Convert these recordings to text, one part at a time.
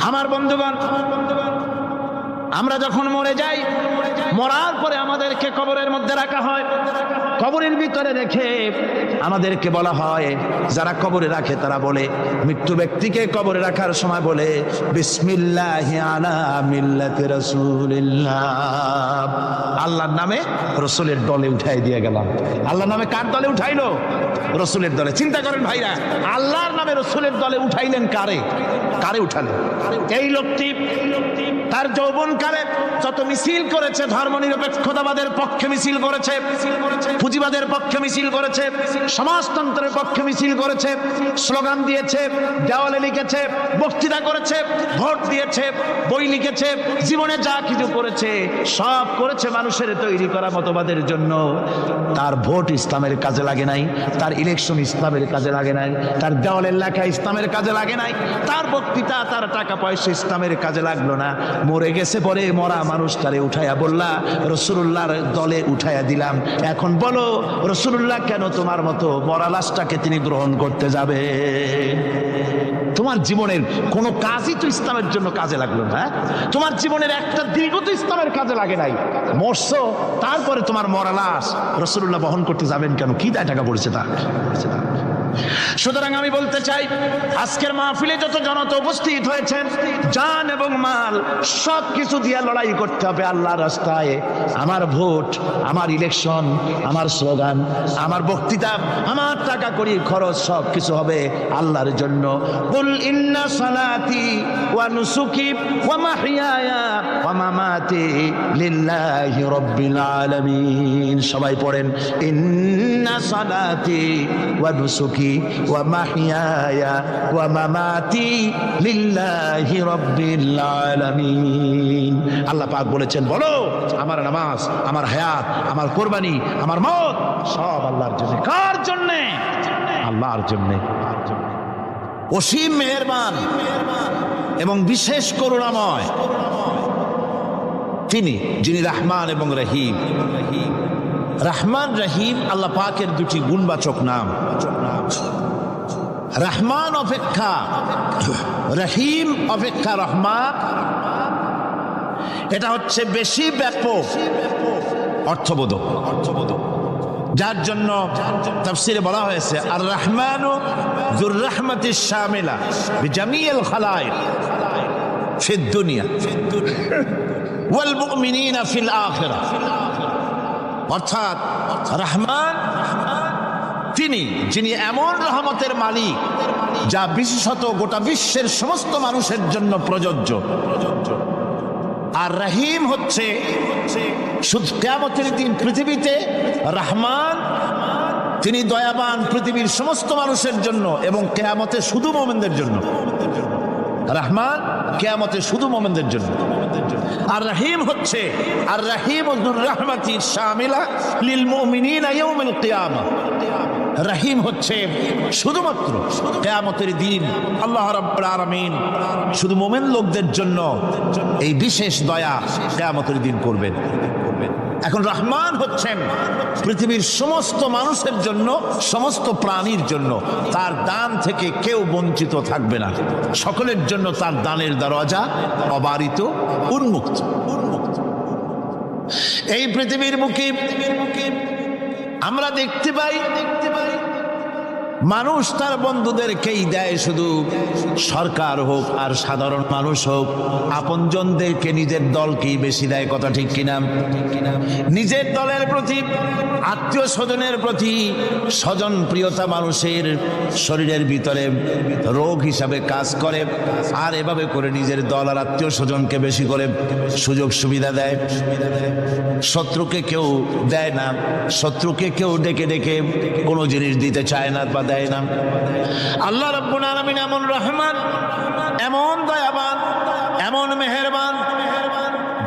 আমার বন্ধুগণ আমরা যখন মরে যাই, মরার পরে আমাদেরকে কবরের মধ্যে রাখা হয়। কবরের ভিতরে রেখে আমাদেরকে বলা হয়, যারা কবরে রাখে তারা বলে, মৃত্যু ব্যক্তিকে কবরে রাখার সময় বলে আল্লাহর নামে রসুলের দলে উঠাই দিয়ে গেলাম। আল্লাহর নামে কার দলে উঠাইলো? রসুলের দলে। চিন্তা করেন ভাইরা, আল্লাহর নামে রসুলের দলে উঠাইলেন কারে? কারে উঠালেন? এই লোকটি তার যৌবনকালে যত মিছিল করেছে ধর্ম নিরপেক্ষতাবাদের পক্ষে মিছিল করেছে, পুঁজিবাদের পক্ষে মিছিল করেছে, সমাজতন্ত্রের পক্ষে মিছিল করেছে, স্লোগান দিয়েছে, দেওয়ালে লিখেছে, বক্তৃতা করেছে, ভোট দিয়েছে, বই লিখেছে, জীবনে যা কিছু করেছে, সব করেছে মানুষের তৈরি করা মতবাদের জন্য। তার ভোট ইসলামের কাজে লাগে নাই, তার ইলেকশন ইসলামের কাজে লাগে নাই, তার দেওয়ালের লেখা ইসলামের কাজে লাগে নাই, তার বক্তৃতা, তার টাকা পয়সা ইসলামের কাজে লাগল না। মরে গেছে পরে মরা মানুষটারে উঠাইয়া বললা রসুল্লাহর দলে উঠাইয়া দিলাম। এখন বলো রসুল্লাহ কেন তোমার মতো মরা লাশটাকে তিনি গ্রহণ করতে যাবে? তোমার জীবনের কোনো কাজই তো ইসলামের জন্য কাজে লাগল না হ্যাঁ? তোমার জীবনের একটা দীর্ঘ তো ইসলামের কাজে লাগে নাই। মরছো, তারপরে তোমার মরা লাশ রসুল্লাহ বহন করতে যাবেন কেন? কি দায় টাকা পড়েছে তার? সুতরাং আমি বলতে চাই, আজকের মাহফিলে যত জনতা উপস্থিত হয়েছেন, জান এবং মাল সব কিছু দিয়ে লড়াই করতে হবে আল্লাহর রাস্তায়। আমার ভোট, আমার ইলেকশন আমার স্লোগান আমার বক্তৃতা, আমার টাকা করি খরচ সব কিছু হবে আল্লাহর জন্য। কুল ইন্না সালাতি ওয়া নুসুকি ওয়া মাহইয়ায়া ওয়া মামাতি লিল্লাহি রাব্বিল আলামিন। সবাই পড়েন, ইন্না সালাতি ওয়া নুসুকি ওয়া মাহইয়ায়া ওয়া মামাতি লিল্লাহি রাব্বিল আলামিন। আল্লাহ পাক বলেছেন, বলো, আমার নামাজ, আমার হায়াত, আমার কোরবানি, আমার মত সব আল্লাহর জন্য। কার জন্য? আল্লাহর জন্য। অসীম মেহেরবান এবং বিশেষ করুণাময় তিনি যিনি রাহমান এবং রহিম। রাহমান রাহিম আল্লাহ পাকের দুটি গুণবাচক নাম। রহমান অপেক্ষা, রহিম অপেক্ষা রহমান। এটা হচ্ছে বেশি ব্যাপক অর্থবোধক। অর্থবোধক যার জন্য তাফসিরে বলা হয়েছে আর রহমান জুর রহমতি শামিলা জামিয়াল খালায় ফিদ দুনিয়া ওয়াল মুমিনিনা ফিল আখিরাহ অর্থাৎ রহমান, তিনি, যিনি এমন রহমতের মালিক যা বিশেষত গোটা বিশ্বের সমস্ত মানুষের জন্য প্রযোজ্য। আর রহিম হচ্ছে শুধু কেমতের দিন পৃথিবীতে রহমান, তিনি দয়াবান পৃথিবীর সমস্ত মানুষের জন্য এবং কেয়ামতে শুধু মোমেনদের জন্য। রহমান কেয়ামতে শুধু মোমেনদের জন্য। আর রহিম হচ্ছে, আর রহিম রহমাতি শামিলা লিল মুমিনিনা ইয়াউমিল রহিম হচ্ছে শুধুমাত্র কেয়ামতের দিন। আল্লাহ রাব্বুল শুধু মোমেন লোকদের জন্য এই বিশেষ দয়া কেয়ামতের দিন করবেন। এখন রহমান হচ্ছেন পৃথিবীর সমস্ত মানুষের জন্য, সমস্ত প্রাণীর জন্য। তার দান থেকে কেউ বঞ্চিত থাকবে না। সকলের জন্য তার দানের দরজা অবারিত, উন্মুক্ত। উন্মুক্ত এই পৃথিবীর মুখে আমরা দেখতে পাই দেখতে পাই মানুষ তার বন্ধুদেরকেই দেয় শুধু সরকার হোক আর সাধারণ মানুষ হোক। আপনজনদেরকে নিজের দলকেই বেশি দেয়, কথা ঠিক কিনা? নিজের দলের প্রতি, আত্মীয় স্বজনের প্রতি স্বজন প্রিয়তা মানুষের শরীরের ভিতরে রোগ হিসাবে কাজ করে আর এভাবে করে নিজের দল আর আত্মীয় স্বজনকে বেশি করে সুযোগ সুবিধা দেয়। শত্রুকে কেউ দেয় না, শত্রুকে কেউ ডেকে ডেকে কোনো জিনিস দিতে চায় না বা দেয় না। আল্লাহ রব্বুল আলমিন এমন রহমান এমন দয়াবান এমন মেহেরবান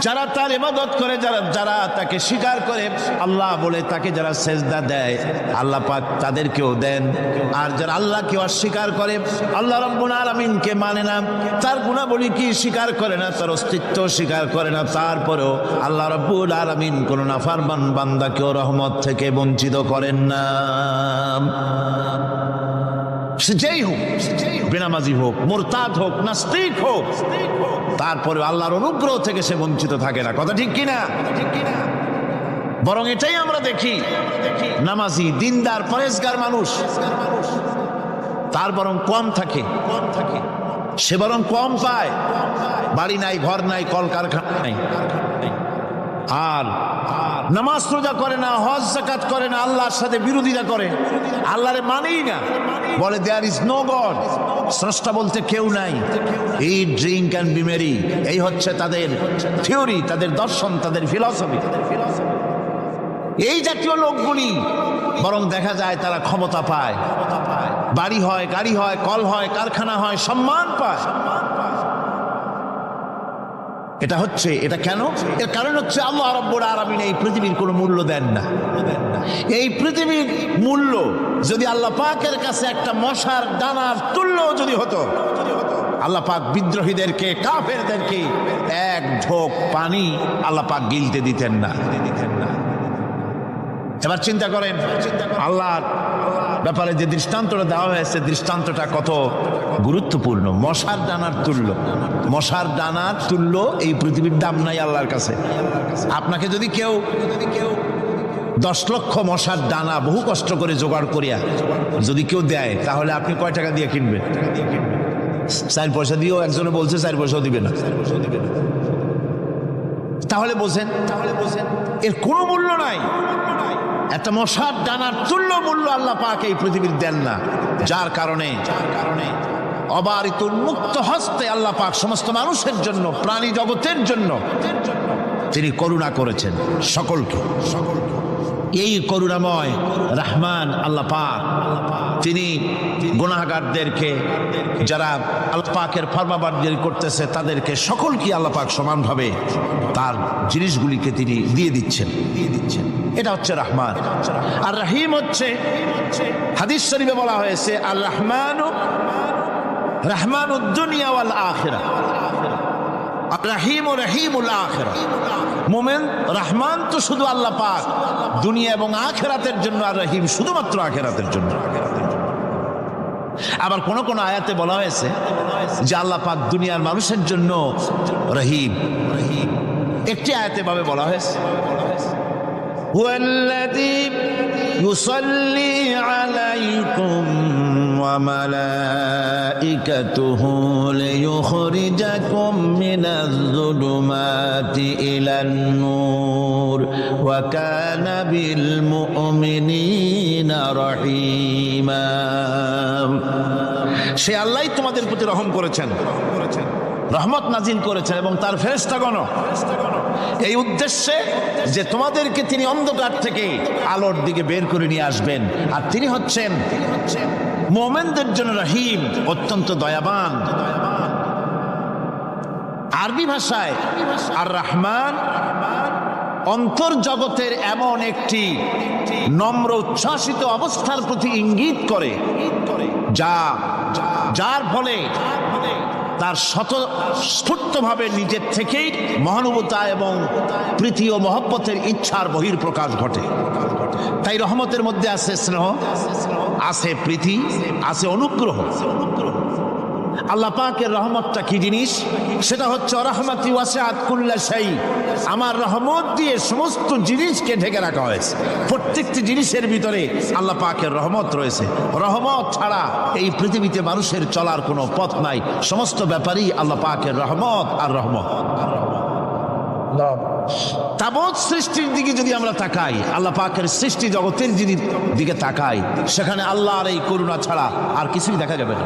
যারা তার ইবাদত করে, যারা যারা তাকে স্বীকার করে, আল্লাহ বলে তাকে যারা সেজদা দেয়, আল্লাহ পাক তাদেরকেও দেন। আর যারা আল্লাহকে অস্বীকার করে, আল্লাহ রব্বুল আলামিনকে মানে না। তার গুণাবলী কি স্বীকার করে না, তার অস্তিত্ব স্বীকার করে না। তারপরেও আল্লাহ রব্বুল আলামিন কোন নাফারমান বান্দাকেও রহমত থেকে বঞ্চিত করেন না। সে যেই হোক। বেনামাজি হোক, মোরতাদ হোক, নাস্তিক হোক, তারপরে আল্লাহর অনুগ্রহ থেকে সে বঞ্চিত থাকে না। কথা ঠিক কিনা? বরং এটাই আমরা দেখি। নামাজি, দিনদার পরেশগার মানুষ, তার বরং কম থাকে কম থাকে। সে বরং কম পায়। বাড়ি নাই, ঘর নাই, কলকারখানা নাই। আর নামাজ রোজা করে না, হজ জাকাত করে না, আল্লাহর সাথে বিরোধিতা করে। আল্লাহরে মানেই না। বলে দেয়ার ইজ নো গড স্রষ্টা বলতে কেউ নাই। এই ড্রিঙ্ক অ্যান্ড বিমেরি এই হচ্ছে তাদের থিওরি তাদের দর্শন, তাদের ফিলসফি এই জাতীয় লোকগুলি, বরং দেখা যায় তারা ক্ষমতা পায়। বাড়ি হয়, গাড়ি হয়, কল হয়, কারখানা হয়, সম্মান পায়। এটা হচ্ছে, এটা কেন? এর কারণ হচ্ছে আল্লাহ রব্বুর আরামিন এই পৃথিবীর কোনো মূল্য দেন না। এই পৃথিবীর মূল্য যদি আল্লাহ পাকের কাছে একটা মশার ডানার তুল্য যদি হতো, আল্লাহ পাক বিদ্রোহীদেরকে, কাফেরদেরকে এক ঢোক পানি আল্লাহ পাক গিলতে দিতেন না। দিতেন না এবার চিন্তা করেন আল্লাহর ব্যাপারে যে দৃষ্টান্তটা দেওয়া হয়েছে, দৃষ্টান্তটা কত গুরুত্বপূর্ণ? মশার ডানার তুল্য। মশার ডানার তুল্য এই পৃথিবীর দাম নাই আল্লাহর কাছে। আপনাকে যদি কেউ যদি কেউ দশ লক্ষ মশার ডানা বহু কষ্ট করে জোগাড় করিয়া যদি কেউ দেয়, তাহলে আপনি কয় টাকা দিয়ে কিনবেন? চার পয়সা দিয়েও একজনে বলছে, চার পয়সাও দিবে না। তাহলে বোঝেন তাহলে বোঝেন, এর কোনো মূল্য নাই। একটা মশার ডানার তুল্য মূল্য আল্লাহ পাক এই পৃথিবীর দেন না। যার কারণে যার কারণে অবারিত মুক্ত হস্তে আল্লাহ পাক সমস্ত মানুষের জন্য, প্রাণী জগতের জন্য তিনি করুণা করেছেন সকলকে সকলকে। এই করুণাময় রহমান আল্লাহ পাক, তিনি গুনাহগারদেরকে, যারা আল্লাহ পাকের করতেছে, তাদেরকে সকলকে আল্লাহ পাক সমানভাবে তার জিনিসগুলিকে তিনি দিয়ে দিচ্ছেন। দিয়ে দিচ্ছেন এটা হচ্ছে রহমান। আর রাহিম হচ্ছে, হাদিস শরীফে বলা হয়েছে, আর রহমান রহমান উদ্দুনিয়া ওয়াল আখিরা। রাহিম ও রহিমুল আখেরা মোমেন রহমান তো শুধু আল্লাহ পাক দুনিয়া এবং আখেরাতের জন্য আর রহিম শুধুমাত্র আখেরাতের জন্য আবার কোন কোন আয়াতে বলা হয়েছে যে আল্লাহ পাক দুনিয়ার মানুষের জন্য রহিম রহিম একটি আয়াতে ভাবে বলা হয়েছে هو الذي يصلي عليكم وملائكته ليخرجكم من الظلمات إلى النور وكان بالمؤمنين رحيما সে আল্লাহ তোমাদের প্রতি রহম করেছেন করেছেন রহমত নাজিল করেছেন এবং তার ফেরেস্তাগণ এই উদ্দেশ্যে যে তোমাদেরকে তিনি অন্ধকার থেকে আলোর দিকে বের করে নিয়ে আসবেন। আর তিনি হচ্ছেন মোমেনদের জন্য রহিম, অত্যন্ত দয়াবান। আরবি ভাষায় আর রহমান অন্তর্জগতের এমন একটি নম্র উচ্ছ্বাসিত অবস্থার প্রতি ইঙ্গিত করে, যা, যার ফলে তার স্বতঃস্ফূর্তভাবে স্ফূর্তভাবে নিজের থেকেই মহানুভূতা এবং প্রীতি ও মহব্বতের ইচ্ছার বহির প্রকাশ ঘটে। তাই রহমতের মধ্যে আছে স্নেহ, আছে প্রীতি, আছে অনুগ্রহ। আল্লাহ পাকের রহমতটা কি জিনিস? সেটা হচ্ছে রহমতি ওয়াসাত কুল্লা শাই। আমার রহমত দিয়ে সমস্ত জিনিসকে ঢেকে রাখা হয়েছে। প্রত্যেকটি জিনিসের ভিতরে আল্লাহ পাকের রহমত রয়েছে। রহমত ছাড়া এই পৃথিবীতে মানুষের চলার কোনো পথ নাই। সমস্ত ব্যাপারেই আল্লাহ পাকের রহমত আর রহমত। তাবৎ সৃষ্টির দিকে যদি আমরা তাকাই আল্লাহ পাকের সৃষ্টি জগতের যদি দিকে তাকাই সেখানে আল্লাহর এই করুণা ছাড়া আর কিছুই দেখা যাবে না।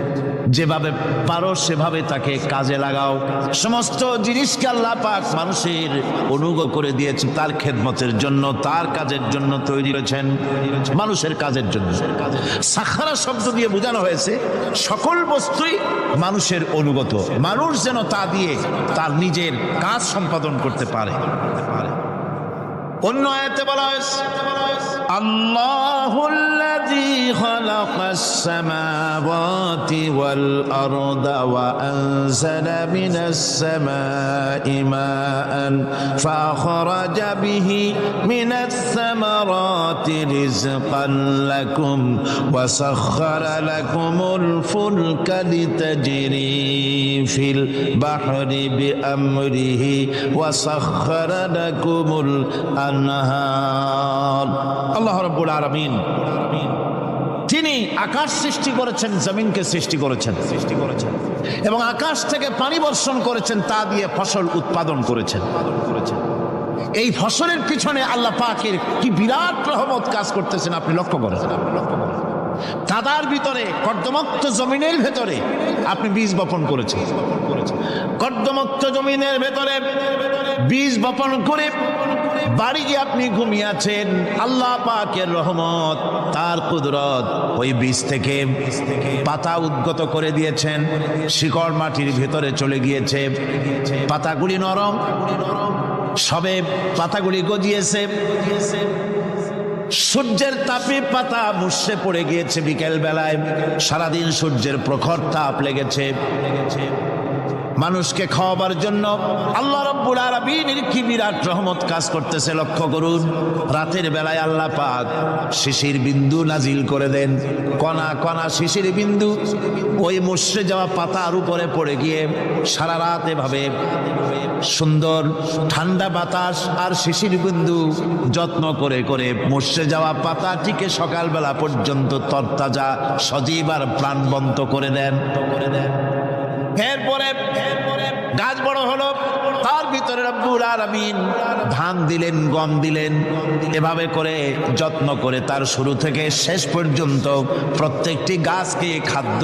যেভাবে পারো, সেভাবে তাকে কাজে লাগাও। সমস্ত জিনিসকে আল্লাহ পাক মানুষের অনুগ্রহ করে দিয়েছে, তার খেদমতের জন্য, তার কাজের জন্য তৈরি করেছেন মানুষের কাজের জন্য। সাখারা শব্দ দিয়ে বোঝানো হয়েছে, সকল বস্তুই মানুষের অনুগত। মানুষ যেন তা দিয়ে তার নিজের কাজ সম্পাদন করতে পারে। অন্য আয়তে বলা হয়েছে الله الذي خلق السماوات والأرض وأنزل من السماء ماء فأخرج به من الثمرات رزقا لكم وسخر لكم الفلك لتجري في البحر بأمره وسخر لكم الأنهار. আল্লাহ রব্বুল আলমিন। তিনি আকাশ সৃষ্টি করেছেন, জমিনকে সৃষ্টি করেছেন। সৃষ্টি করেছেন এবং আকাশ থেকে পানি বর্ষণ করেছেন, তা দিয়ে ফসল উৎপাদন করেছেন। এই ফসলের পিছনে আল্লাহ পাকের কি বিরাট রহমত কাজ করতেছেন আপনি লক্ষ্য করেন। কাদার ভিতরে কর্দমক্ত জমিনের ভেতরে আপনি বীজ বপন করেছেন। কর্দমক্ত জমিনের ভেতরে বীজ বপন করে বাড়ি গিয়ে আপনি ঘুমিয়ে আছেন। আল্লাহ পাকের রহমত, তার কুদরত ওই বীজ থেকে পাতা উদ্গত করে দিয়েছেন, শিকড় মাটির ভেতরে চলে গিয়েছে, পাতাগুলি নরম, সবে পাতাগুলি গজিয়েছে, সূর্যের তাপে পাতা মুসে পড়ে গিয়েছে বিকেল বেলায় সারাদিন সূর্যের প্রখর তাপ লেগেছে। মানুষকে খাওয়াবার জন্য আল্লাহ রব্বুল আলামিনের কি বিরাট রহমত কাজ করতেছে, লক্ষ্য করুন। রাতের বেলায় আল্লাহ পাক শিশির বিন্দু নাজিল করে দেন। কণা কণা শিশির বিন্দু ওই মুসরে যাওয়া পাতার উপরে পড়ে গিয়ে সারা রাত এভাবে সুন্দর ঠান্ডা বাতাস আর শিশির বিন্দু যত্ন করে করে মুসরে যাওয়া পাতাটিকে সকালবেলা পর্যন্ত তরতাজা, সজীব আর প্রাণবন্ত করে দেন করে দেন। এরপরে গাছ বড় হলো। তার ভিতরে রব্বুল আলামিন ধান দিলেন, গম দিলেন। এভাবে করে যত্ন করে তার শুরু থেকে শেষ পর্যন্ত প্রত্যেকটি গাছকে, খাদ্য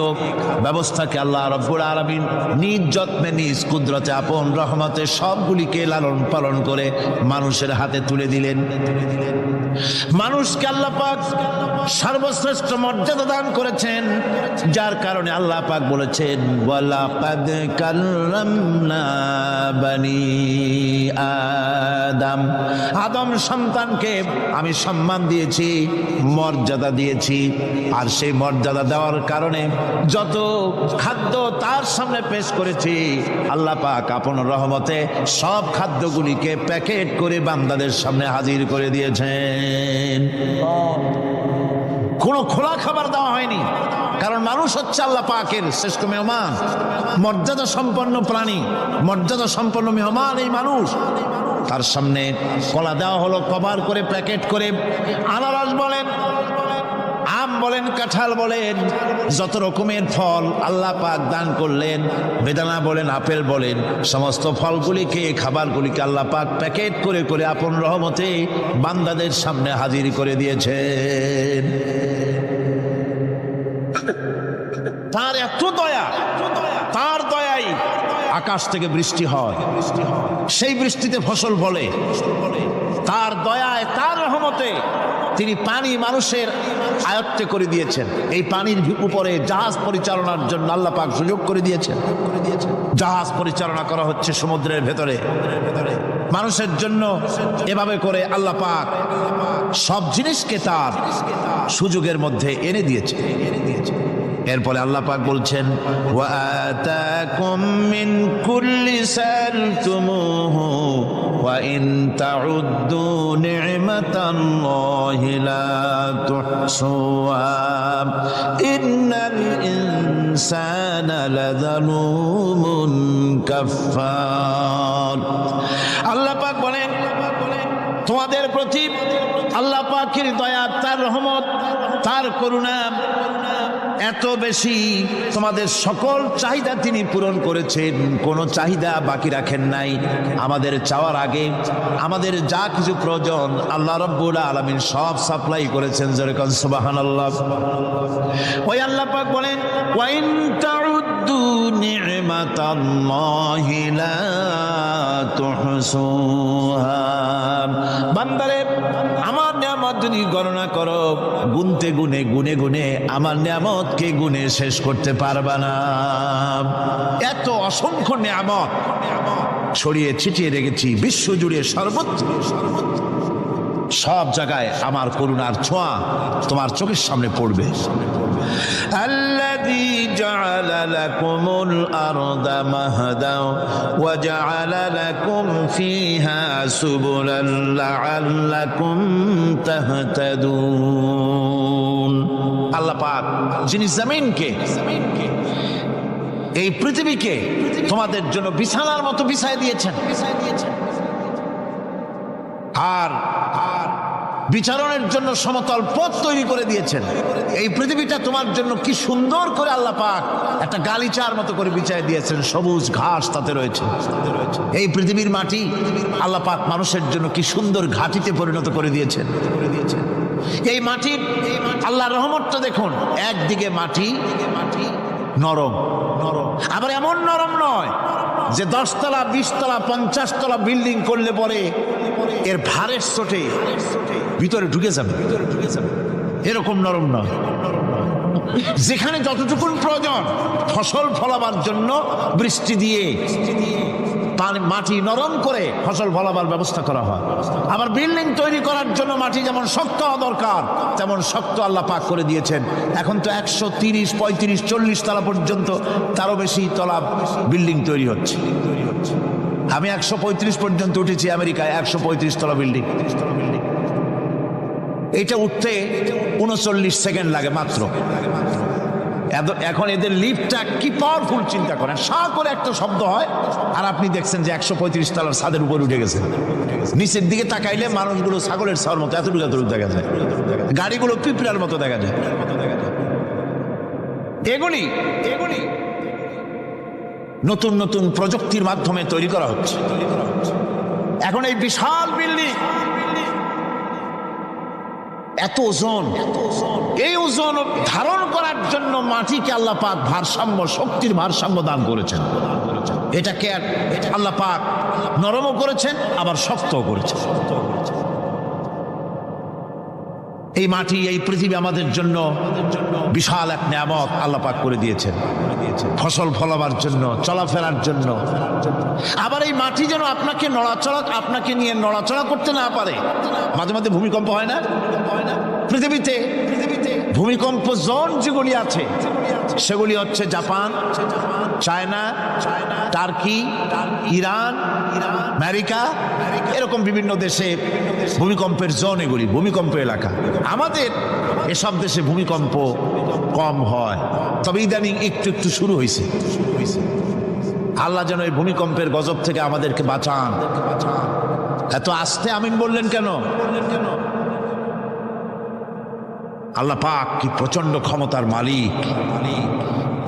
ব্যবস্থাকে আল্লাহ রব্বুল আলামিন নিজ যত্নে, নিজ কুদরতে, আপন রহমতে সবগুলিকে লালন পালন করে মানুষের হাতে তুলে দিলেন। মানুষকে আল্লাহ পাক সর্বশ্রেষ্ঠ মর্যাদা দান করেছেন, যার কারণে আল্লাহ পাক বলেছেন আদম। আদম সন্তানকে আমি সম্মান দিয়েছি, মর্যাদা দিয়েছি। আর সেই মর্যাদা দেওয়ার কারণে যত খাদ্য তার সামনে পেশ করেছি, আল্লাহ পাক আপন রহমতে সব খাদ্যগুলিকে প্যাকেট করে বান্দাদের সামনে হাজির করে দিয়েছেন। কোনো খোলা খাবার দেওয়া হয়নি। কারণ মানুষ হচ্ছে আল্লাহ পাকের শ্রেষ্ঠ মেহমান। মর্যাদা সম্পন্ন প্রাণী, মর্যাদা সম্পন্ন মেহমান এই মানুষ। তার সামনে কলা দেওয়া হলো, কভার করে, প্যাকেট করে। আনারস বলেন, আম বলেন, কাঁঠাল বলেন, যত রকমের ফল আল্লাহ পাক দান করলেন। বেদানা বলেন, আপেল বলেন, সমস্ত ফলগুলিকে, খাবারগুলিকে আল্লাহ পাক প্যাকেট করে করে আপন রহমতে বান্দাদের সামনে হাজির করে দিয়েছেন। তার এত দয়া, তার দয়াই আকাশ থেকে বৃষ্টি হয়। সেই বৃষ্টিতে ফসল ফলে। তার দয়ায়, তার রহমতে তিনি পানি মানুষের আয়ত্তে করে দিয়েছেন। এই পানির উপরে জাহাজ পরিচালনার জন্য আল্লাহ পাক সুযোগ করে দিয়েছেন। জাহাজ পরিচালনা করা হচ্ছে সমুদ্রের ভেতরে। মানুষের জন্য এভাবে করে আল্লাহ পাক সব জিনিসকে তার সুযোগের মধ্যে এনে দিয়েছে। এনে দিয়েছে এরপরে আল্লাহ পাক বলছেন আল্লাহ বলেন তোমাদের প্রতি আল্লাহ দয়া তার রহমত তার করুণা এত বেশি তোমাদের সকল চাহিদা তিনি পূরণ করেছেন। কোনো চাহিদা বাকি রাখেন নাই। আমাদের চাওয়ার আগে আমাদের যা কিছু প্রয়োজন আল্লাহ রব্বুল আলমিন সব সাপ্লাই করেছেন যেরকম সুবাহান আল্লাহ ওই আল্লাহ পাক বলেন, ওয়াইন তাউদ্দু নিমাতাল্লাহি লা তুহসুহা। বান্দারে যদি গণনা করো, গুনতে গুনে গুনে গুনে আমার নিয়ামতকে গুনে শেষ করতে পারবা না। এত অসংখ্য নিয়ামত ছড়িয়ে ছিটিয়ে রেখেছি, বিশ্ব জুড়ে সর্বত্র সব জায়গায় আমার করুণার ছোঁয়া তোমার চোখের সামনে পড়বে। الذي جعل لكم الأرض مهدا وجعل لكم فيها سبلا لعلكم تهتدون আল্লাহ পাক যিনি জমিনকে এই পৃথিবীকে তোমাদের জন্য বিছানার মতো বিছায় দিয়েছেন আর আর বিচারণের জন্য সমতল পথ তৈরি করে দিয়েছেন। এই পৃথিবীটা তোমার জন্য কি সুন্দর করে আল্লাহ পাক একটা গালিচার মতো করে বিছায় দিয়েছেন, সবুজ ঘাস তাতে রয়েছে। এই পৃথিবীর মাটি আল্লাহ পাক মানুষের জন্য কি সুন্দর ঘাটিতে পরিণত করে দিয়েছেন। এই মাটির আল্লাহ রহমতটা দেখুন, একদিকে মাটি নরম নরম, আবার এমন নরম নয় যে দশতলা, বিশতলা, পঞ্চাশতলা বিল্ডিং করলে পরে এর ভারের সোটে ভিতরে ঢুকে যাবে। এরকম নরম নয়। যেখানে যতটুকুন প্রয়োজন, ফসল ফলাবার জন্য বৃষ্টি দিয়ে মাটি নরম করে ফসল ফলাবার ব্যবস্থা করা হয়। আবার বিল্ডিং তৈরি করার জন্য মাটি যেমন শক্ত হওয়া দরকার, তেমন শক্ত আল্লাহ পাক করে দিয়েছেন। এখন তো একশো তিরিশ, পঁয়ত্রিশ, চল্লিশ তলা পর্যন্ত তারও বেশি তলা বিল্ডিং তৈরি হচ্ছে। আমি একশো পঁয়ত্রিশ পর্যন্ত উঠেছি আমেরিকায়, একশো পঁয়ত্রিশ তলা বিল্ডিং। এটা উঠতে উনচল্লিশ সেকেন্ড লাগে মাত্র। এখন এদের লিফটটা কি পাওয়ারফুল চিন্তা করেন। সা করে একটা শব্দ হয়, আর আপনি দেখছেন যে একশো পঁয়ত্রিশ তলার ছাদের উপর উঠে গেছে। নিচের দিকে তাকাইলে মানুষগুলো ছাগলের ছাওয়ার মতো, এতটুকু এতটুকু দেখা যায়। গাড়িগুলো পিঁপড়ার মতো দেখা যায়। এগুলি এগুলি নতুন নতুন প্রযুক্তির মাধ্যমে তৈরি করা হচ্ছে। এখন এই বিশাল বিল্ডিং এত ওজন। এই ওজন ধারণ করার জন্য মাটিকে আল্লাহ পাক ভারসাম্য, শক্তির ভারসাম্য দান করেছেন। এটাকে আল্লাহ পাক নরমও করেছেন, আবার শক্তও করেছেন। এই মাটি, এই পৃথিবী আমাদের জন্য বিশাল এক নিয়ামত আল্লাপাক করে দিয়েছেন। ফসল ফলাবার জন্য, চলাফেরার জন্য। আবার এই মাটি যেন আপনাকে নড়াচড়া, আপনাকে নিয়ে নড়াচড়া করতে না পারে। মাঝে মাঝে ভূমিকম্প হয় না? পৃথিবীতে পৃথিবীতে ভূমিকম্প জোন যেগুলি আছে। সেগুলি হচ্ছে Japan, China, Turkey, Iran, America, এরকম বিভিন্ন দেশে ভূমিকম্পের জোন এগুলি, ভূমিকম্প এলাকা। আমাদের এসব দেশে ভূমিকম্প কম হয়। তবে ইদানিং একটু একটু শুরু হয়েছে আল্লাহ যেন এই ভূমিকম্পের গজব থেকে আমাদেরকে বাঁচান। এত আস্তে আমিন বললেন কেন? আল্লাহ পাক কি প্রচণ্ড ক্ষমতার মালিক।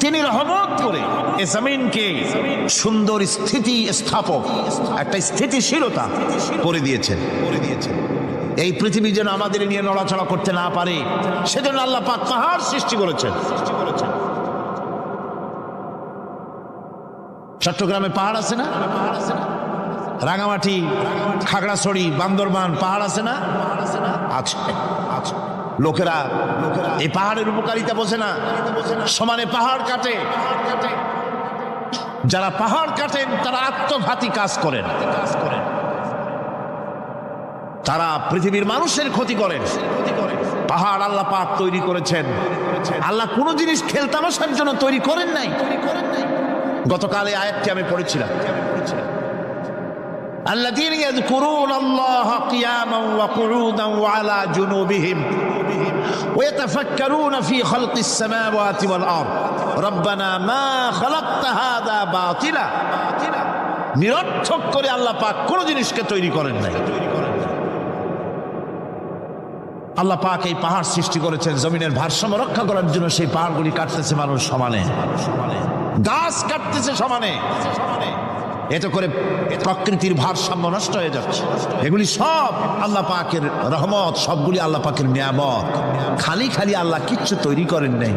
তিনি রহমত করে এ জমিনকে সুন্দর স্থিতি স্থাপক, একটা স্থিতিশীলতা করে দিয়েছেন করে দিয়েছেন। এই পৃথিবী যেন আমাদের নিয়ে নড়াচড়া করতে না পারে, সেজন্য আল্লাহ পাক পাহাড় সৃষ্টি করেছেন। চট্টগ্রামে পাহাড় আছে না? রাঙামাটি, খাগড়াছড়ি, বান্দরবান পাহাড় আছে না? আছে আছে। লোকেরা এই পাহাড়ের উপকারিতা বোঝে না সমানে পাহাড় কাটে যারা পাহাড় কাটেন তারা আত্মঘাতী কাজ করেন তারা পৃথিবীর মানুষের ক্ষতি করেন পাহাড় আল্লাহ পাক তৈরি করেছেন আল্লাহ কোনো জিনিস খেলতামশার জন্য তৈরি করেন নাই গতকাল এই আয়াতটি আমি পড়েছিলাম الذين يذكرون الله قياما وقعودا وعلى جنوبهم ويتفكرون في خلق السماوات والارض ربنا ما خلقت هذا باطلا নিরর্থক করে আল্লাহ পাক কোন জিনিসকে তৈরি করেন নাই আল্লাহ পাক এই পাহাড় সৃষ্টি করেছেন জমিনের ভারসাম্য রক্ষা করার জন্য সেই পাহাড়গুলি কাটতেছে মানুষ সমানে গাছ কাটতেছে সমানে এতে করে প্রকৃতির ভারসাম্য নষ্ট হয়ে যাচ্ছে। এগুলি সব আল্লাহ পাকের রহমত, সবগুলি আল্লাহ পাকের নিয়ামত। খালি খালি আল্লাহ কিচ্ছু তৈরি করেন নাই।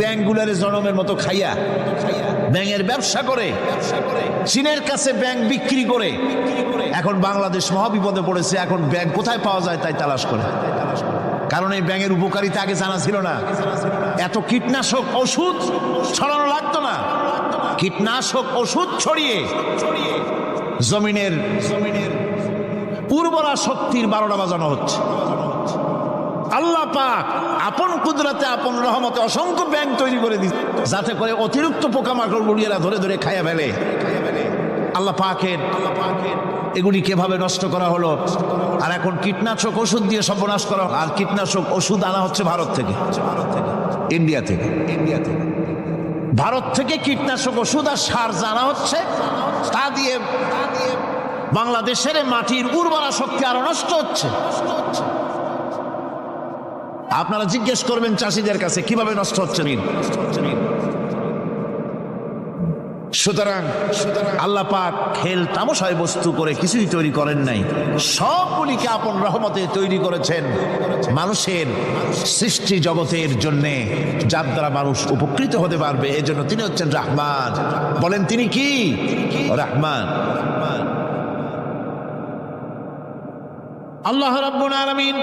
ব্যাংগুলারে জনমের মতো খাইয়া, ব্যাঙের ব্যবসা করে, চীনের কাছে ব্যাংক বিক্রি করে। এখন বাংলাদেশ মহাবিপদে পড়েছে, এখন ব্যাংক কোথায় পাওয়া যায় তাই তালাশ করে। কারণ এই ব্যাঙের উপকারিতা আগে জানা ছিল না। এত কীটনাশক ওষুধ ছড়ানো লাগতো না। কীটনাশক ওষুধ ছড়িয়ে জমিনের জমিনের উর্বরা শক্তির বারোটা বাজানো হচ্ছে। আল্লাহ পাক আপন কুদরতে, আপন রহমতে অসংখ্য ব্যাংক তৈরি করে দিচ্ছে। যাতে করে অতিরিক্ত পোকামাকড় গুড়িয়েরা ধরে ধরে খাইয়া ফেলে। আল্লাহ পাকের আল্লাহ পাকের এগুলি কীভাবে নষ্ট করা হলো? আর এখন কীটনাশক ওষুধ দিয়ে সর্বনাশ করা আর কীটনাশক ওষুধ আনা হচ্ছে ভারত থেকে ইন্ডিয়া থেকে ইন্ডিয়া থেকে। ভারত থেকে কীটনাশক ওষুধ আর সার জানা হচ্ছে। তা দিয়ে বাংলাদেশের মাটির উর্বরা শক্তি আরও নষ্ট হচ্ছে। আপনারা জিজ্ঞেস করবেন চাষিদের কাছে, কীভাবে নষ্ট হচ্ছে নীল সুতরাং আল্লাহ পাক খেল তামসায় বস্তু করে কিছুই তৈরি করেন নাই। সবগুলিকে আপন রহমতে তৈরি করেছেন মানুষের সৃষ্টি জগতের জন্যে, যার দ্বারা মানুষ উপকৃত হতে পারবে। এই জন্য তিনি হচ্ছেন রাহমান। বলেন, তিনি কি? রাহমান। আল্লাহ রাব্বুল আলামিন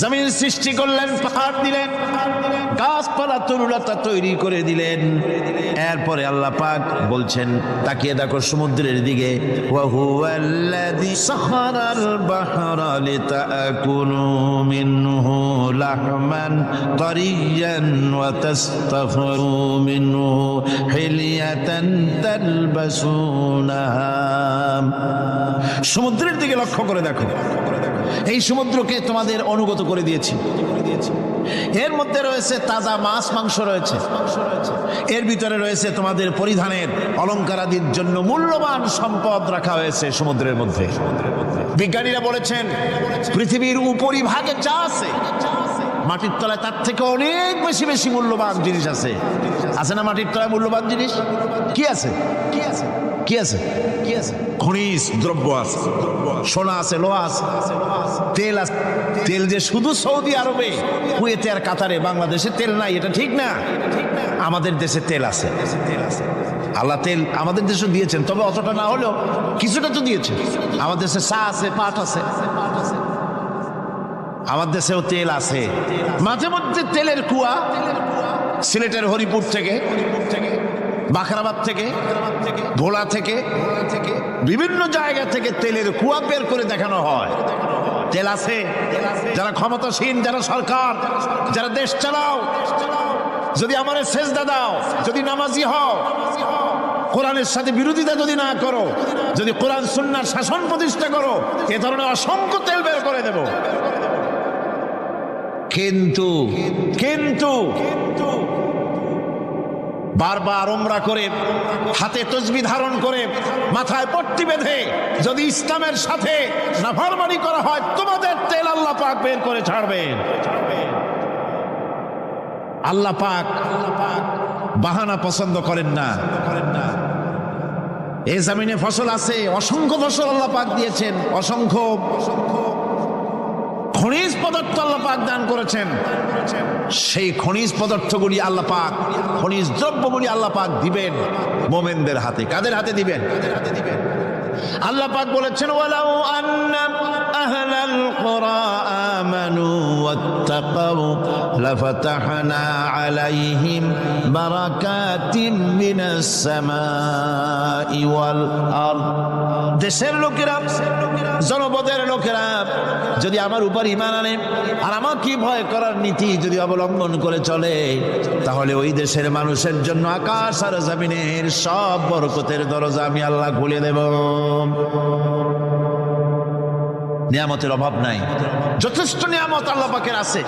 জমিন সৃষ্টি করলেন, পাহাড় দিলেন, গাছপালা তরুলতা তৈরি করে দিলেন। এরপরে আল্লাহ পাক বলছেন, তাকিয়ে দেখো সমুদ্রের দিকে সমুদ্রের দিকে লক্ষ্য করে দেখো এই সমুদ্রকে তোমাদের অনুগত করে দিয়েছি। এর মধ্যে রয়েছে তাজা মাছ, মাংস রয়েছে। এর ভিতরে রয়েছে তোমাদের পরিধানের অলঙ্কারাদির জন্য মূল্যবান সম্পদ রাখা হয়েছে সমুদ্রের মধ্যে। বিজ্ঞানীরা বলেছেন, পৃথিবীর উপরিভাগে যা আছে, মাটির তলায় তার থেকে অনেক বেশি বেশি মূল্যবান জিনিস আছে। আছে না মাটির তলায় মূল্যবান জিনিস? কি আছে? কি আছে? কি আছে খনিজ দ্রব্য আছে, সোনা আছে, লোহা আছে, তেল আছে। তেল যে শুধু সৌদি আরবে, কুয়েতে আর কাতারে, বাংলাদেশে তেল নাই, এটা ঠিক না? আমাদের দেশে তেল আছে। তেল আছে আল্লাহ তেল আমাদের দেশে দিয়েছেন, তবে অতটা না হলেও কিছুটা তো দিয়েছেন। আমাদের দেশে চা আছে, পাট আছে। আমার দেশেও তেল আছে। মাঝে মধ্যে তেলের কুয়া, সিলেটের হরিপুর থেকে। বাখরাবাদ থেকে, ভোলা থেকে, বিভিন্ন জায়গা থেকে তেলের কুয়া বের করে দেখানো হয়। তেল আছে, যারা ক্ষমতাসীন, যারা সরকার, যারা দেশ চালাও। যদি আমার সেজদা দাও, যদি নামাজি হও, কোরআনের সাথে বিরোধিতা যদি না করো, যদি কোরআন সুন্নার শাসন প্রতিষ্ঠা করো, এ ধরনের অসংখ্য তেল বের করে দেব। কিন্তু কিন্তু বারবার ওমরা করে, হাতে তসবি ধারণ করে, মাথায় পট্টি বেঁধে, যদি ইসলামের সাথে নাফরমানি করা হয়, তোমাদের তেল আল্লাহ পাক বের করে ছাড়বেন। আল্লাহ পাক বাহানা পছন্দ করেন না। করেন না এই জামিনে ফসল আছে, অসংখ্য ফসল আল্লাহ পাক দিয়েছেন অসংখ্য অসংখ্য খনিজ পদার্থ আল্লাহ পাক দান করেছেন। সেই খনিজ পদার্থগুলি আল্লাহ পাক খনিজ দ্রব্যগুলি আল্লাহ পাক দিবেন মোমেনদের হাতে। কাদের হাতে দিবেন? আল্লাহ পাক বলেছেন, ওয়ালাউ আন্না আহলাল কুরা ওয়াত্তাকাউ লাফাতাহনা আলাইহিম বারাকাতিম মিনাস সামাই ওয়াল আরদ দেশের লোকেরা, জনপদের লোকেরা যদি আমার উপর ইমান আনে আর আমাকে ভয় করার নীতি যদি অবলম্বন করে চলে, তাহলে ওই দেশের মানুষের জন্য আকাশ আর জমিনের সব বরকতের দরজা আমি আল্লাহ খুলে দেব। নিয়ামতের অভাব নাই। যথেষ্ট নিয়ামত আল্লাহ পাকের আছে।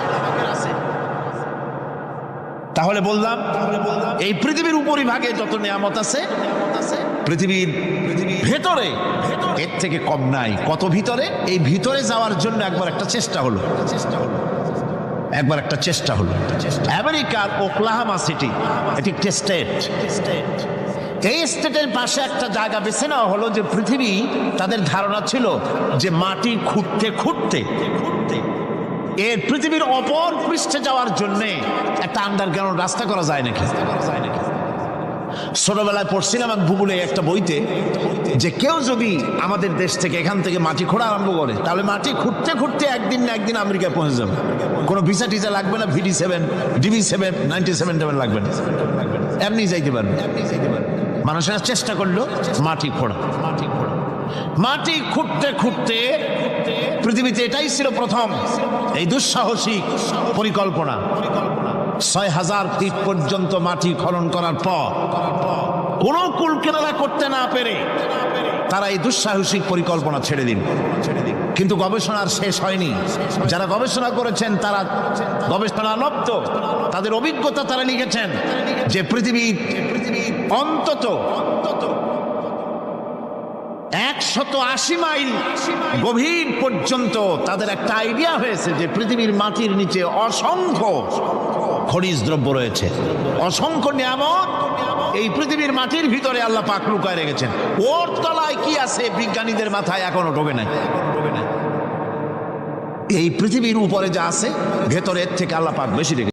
তাহলে বললাম, এই পৃথিবীর উপরিভাগে যত নিয়ামত আছে, পৃথিবীর ভেতরে এর থেকে কম নাই। কত ভিতরে? এই ভিতরে যাওয়ার জন্য একবার একটা চেষ্টা হলো। চেষ্টা হলো একবার একটা চেষ্টা হলো। আমেরিকার ওকলাহামা সিটি, এটি একটি স্টেট এই স্টেটের পাশে একটা জায়গা বেছে নেওয়া হলো যে পৃথিবী তাদের ধারণা ছিল যে মাটি খুঁড়তে খুঁড়তে খুঁড়তে এর পৃথিবীর অপর পৃষ্ঠে যাওয়ার জন্য একটা আন্ডারগ্রাউন্ড রাস্তা করা যায় নাকি? যায় নাকি ছোটবেলায় পড়ছিলাম এক ভূগোলে একটা বইতে যে কেউ যদি আমাদের দেশ থেকে এখান থেকে মাটি খোঁড়া আরম্ভ করে, তাহলে মাটি খুঁড়তে খুঁড়তে একদিন না একদিন আমেরিকায় পৌঁছে যাবে। কোনো ভিসা টিসা লাগবে না, VD seven, DB seven, ninety seven seven লাগবে না। এমনি যাইতে পারবে। মানুষেরা চেষ্টা করল মাটি খোঁড়া। মাটি খোঁড়া মাটি খুঁড়তে খুঁড়তে পৃথিবীতে এটাই ছিল প্রথম। এই দুঃসাহসিক পরিকল্পনা। ছয় হাজার ফিট পর্যন্ত মাটি খনন করার পর কোনো কুল কেনারা করতে না পেরে তারা এই দুঃসাহসিক পরিকল্পনা ছেড়ে দিন। কিন্তু গবেষণার শেষ হয়নি। যারা গবেষণা করেছেন, তারা গবেষণা লব্ধ তাদের অভিজ্ঞতা তারা লিখেছেন যে পৃথিবী অন্তত একশত আশি মাইল গভীর পর্যন্ত তাদের একটা আইডিয়া হয়েছে যে পৃথিবীর মাটির নিচে অসংখ্য খনিজ দ্রব্য রয়েছে। অসংখ্য নিয়ামত এই পৃথিবীর মাটির ভিতরে আল্লাহ পাক লুকায় রেখেছেন। ওর তলায় কি আছে বিজ্ঞানীদের মাথায় এখনও ঢোকে নাই। এই পৃথিবীর উপরে যা আছে ভেতরের থেকে আল্লাহ পাক বেশি রেখেছেন।